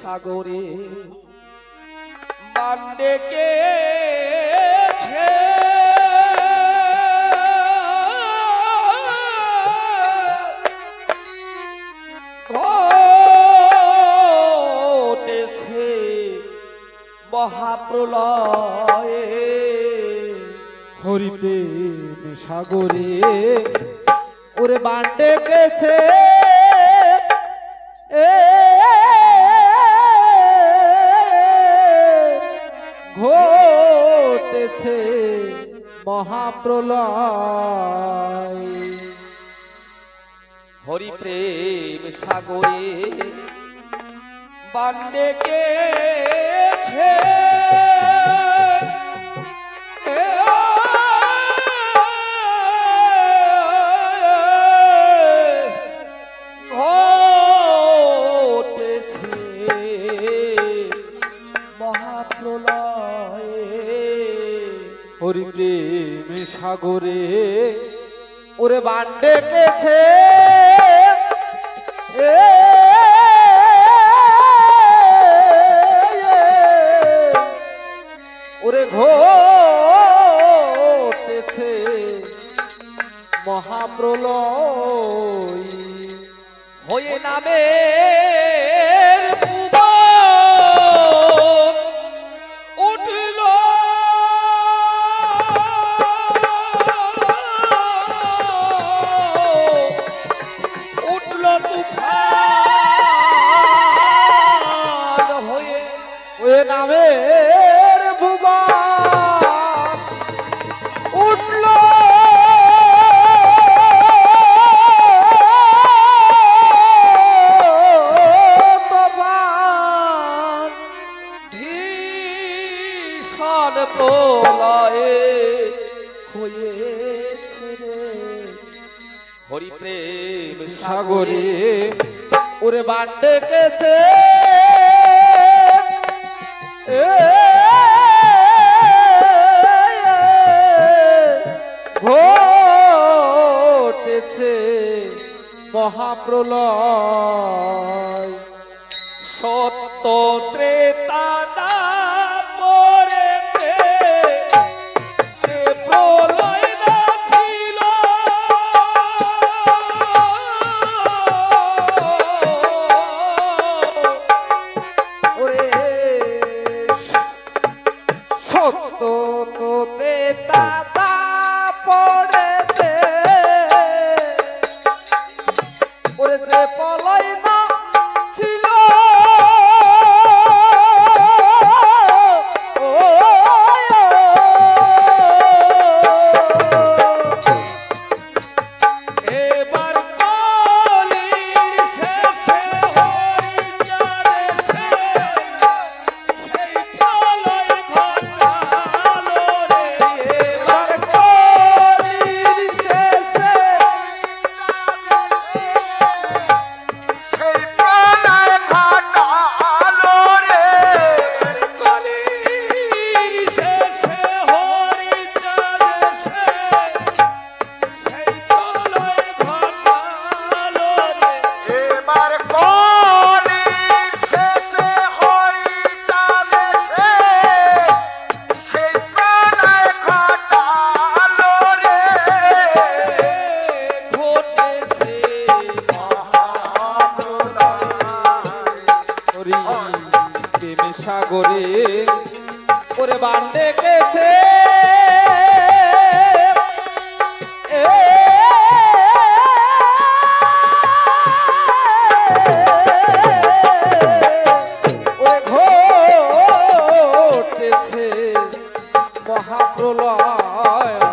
সাগরে বান্ডেকে ঘটেছে মহাপ্রলয়ে। হরিতে সাগরে। ওরে বান্ডে গেছে এ হয়েছে মহাপ্রলয়। হরি প্রেম সাগরে বান্ডে গেছে হরি প্রেম সাগরে ওরে বান ডেকেছে ওরে ঘেছে মহাপ্রলয় হয়ে নামে ডেকেছে ঘটেছে মহাপ্রলয়। সত্য ত্রেতা মহাপ্রলয়।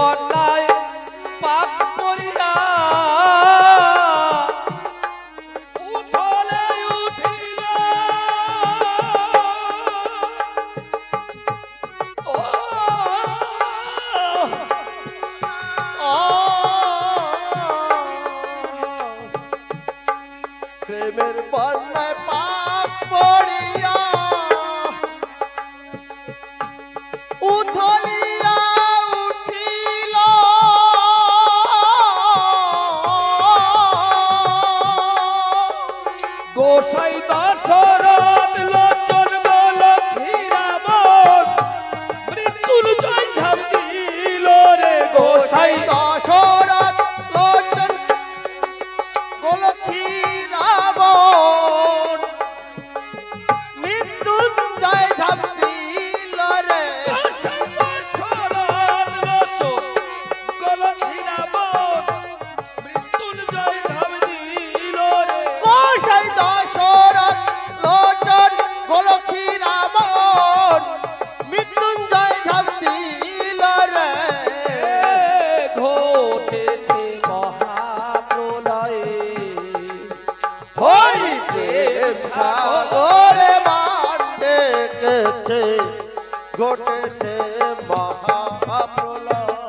বন্যায় পাপ করিয়া উঠলে। উঠিল প্রেমের বন্যায় পাপ পড়িয়া সাগরে বান্ডে গেছে ঘটেছে মহাপ্রলয়।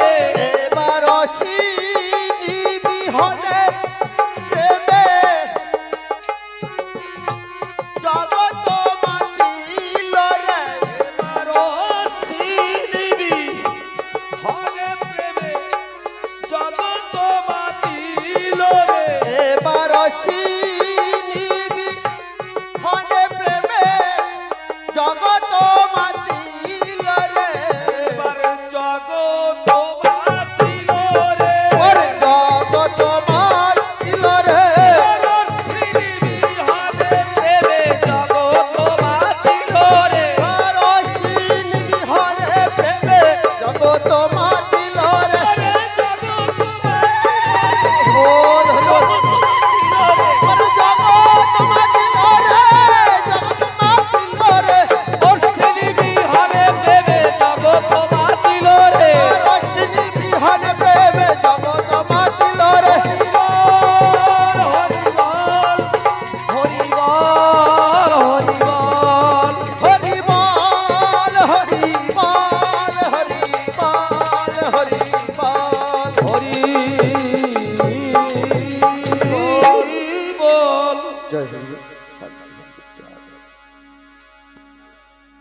রে